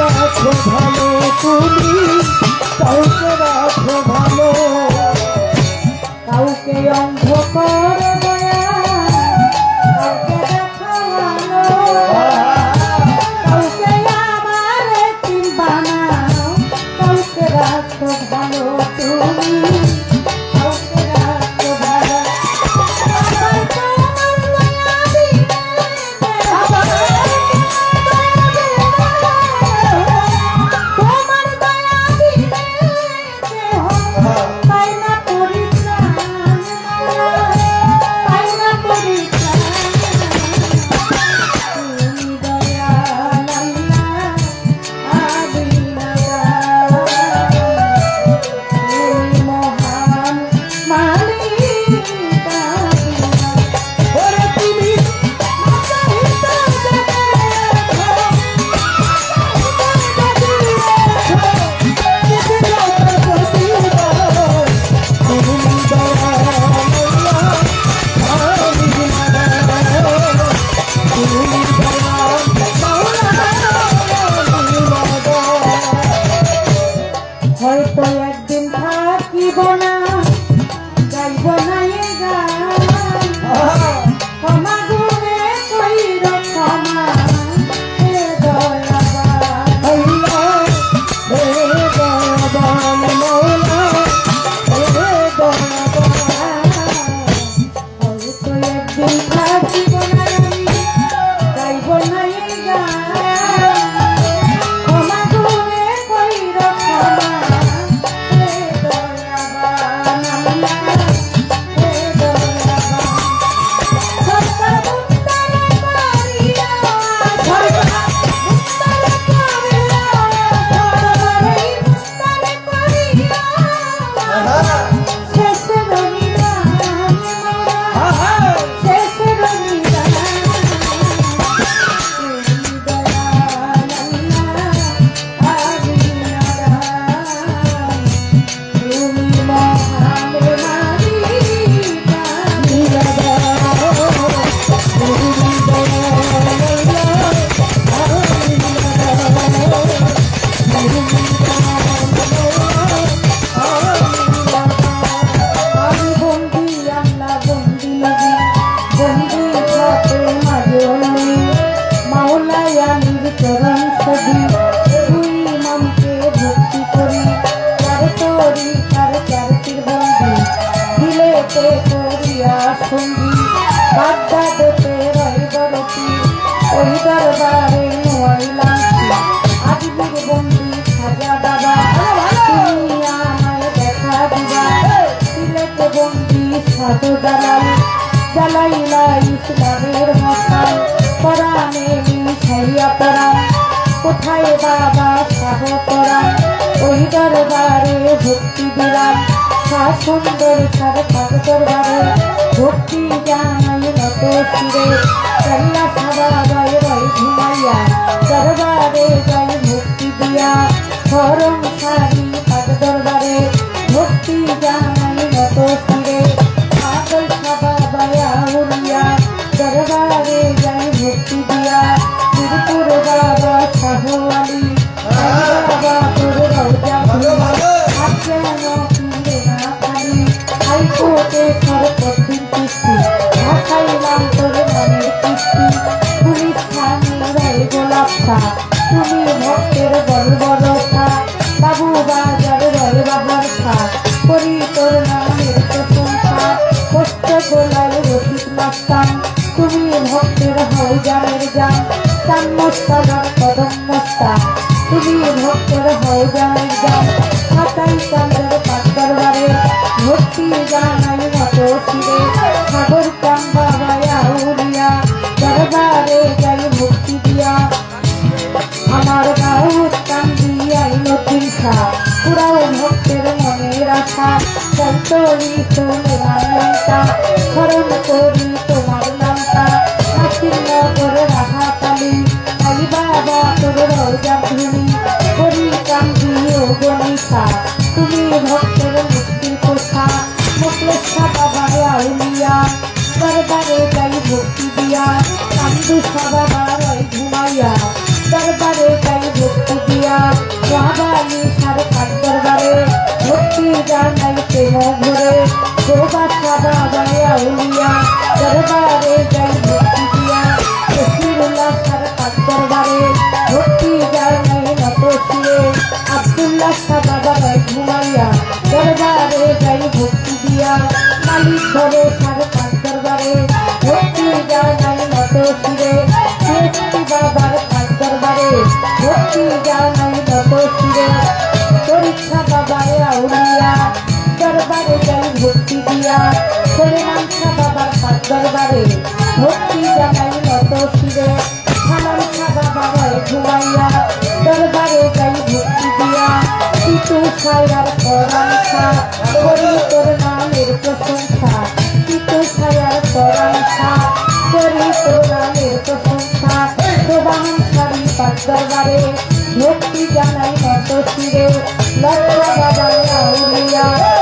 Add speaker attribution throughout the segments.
Speaker 1: রাখো ভালো তুমি কাউকে রাখো ভালো কাউকে অন্ধ করে কাউকে আমার বানাও কাউকে রাখো ভালো। ওই দরবারে নোয়াইলাম আজমির বন্দি খাজা বাবা, তুমি আমায় দেখা দিবা। সিলেটে বন্দি সাধু দালাল জ্বালাইলা ইসলামের মশাল, পরাণে মিশাইয়া পরাণ কোথায় বাবা সাহ পরাণ ওই ভক্তি দিলাম। সা সুন্দর সার পাক দরবারে ভক্তি জানাই নত শিরে। ধরম সারি পাঠ দরবারে ভক্তি জানাই নত সন্তরি সোনের আনন্দা স্মরণ করি তোমার নামটা হাসির নগর রাহা কালী আই বাবা তোর রোজা ধুলি করি কান্দি ও গণিতা। তুমি ভক্তের মুক্তির কোথা মুখলেশা বাবা আউলিয়া দরবারে যাই ভক্তি দিয়া, কান্দু সবার ঘুমাইয়া। দরবারে যাই ভক্তি দিয়া, মহাবালী সার কাঠ দরবারে ভক্তি জানাই প্রেম ঘরে গোবা সাদা বায়া উড়িয়া দরবারে যাই দরবারে যাই ভক্তি দিয়া। করে নামছা বাবার কাঠ দরবারে। ভক্তি জানাই নত শিরে। হালামছা বাবার ঘুমাইয়া। দরবারে যাই ভক্তি দিয়া। পিতু ছায়ার পরাংসা করি তোর নামের প্রশংসা। পিতু ছায়ার পরাংসা করি তোর নামের প্রশংসা। প্রবাহন সারি পাক দরবারে। ভক্তি জানাই নত শিরে। লক্ষ্য বাবা আউলিয়া।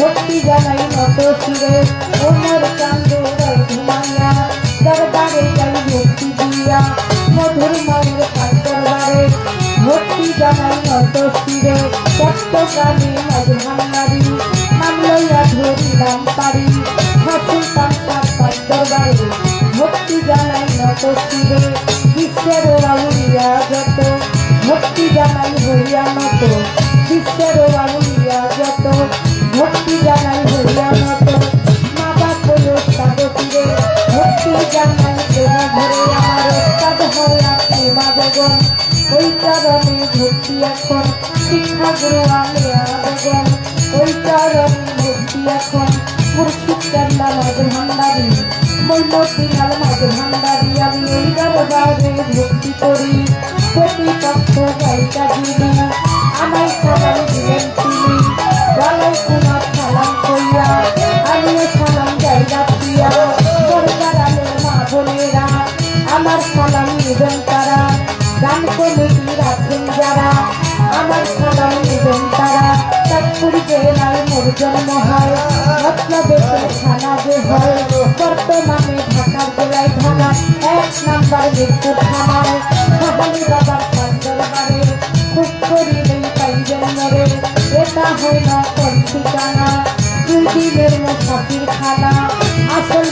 Speaker 1: ভক্তি জানাই নত শিরে ওমর যাই ঘুমাইয়া, দরবারে যাই ভক্তি দিয়া। মধুর মায়ের পাক দরবারে ভক্তি জানাই নত শিরে সত্যকালী মাঝ ভান্ডারি নাম লইয়া ধরিলাম পারি। ঠাকুর তার পাক ভক্তি জানাই নত শিরে ওই কারণে ভক্তি এখন শিক্ষা গুরু আমি আবেদন। ওই কারণে ভক্তি এখন মুর্শিদ কান্না মাঝ ভান্ডারি। মৈমতিনাল মাঝ ভান্ডারি। আমি ওই দরবারে ভক্তি করি। প্রতিপক্ষ গায়িকা গান কমিটি রাখেন যারা, আমার সালাম নিবেন তারা। তাৎপুরি জেলার মোর জন্ম হয় মতলবেতে থানা যে হয়। বর্তমানে ঢাকার জেলায় থানা এক নাম্বার মৃত্যু থানায়। সাহালি বাবার পাঁচ দরবারে খুব করিলেই পাইবেন মরে। এটা হয় না কোন ঠিকানা দুই দিনের মুসাফির খানা। আসল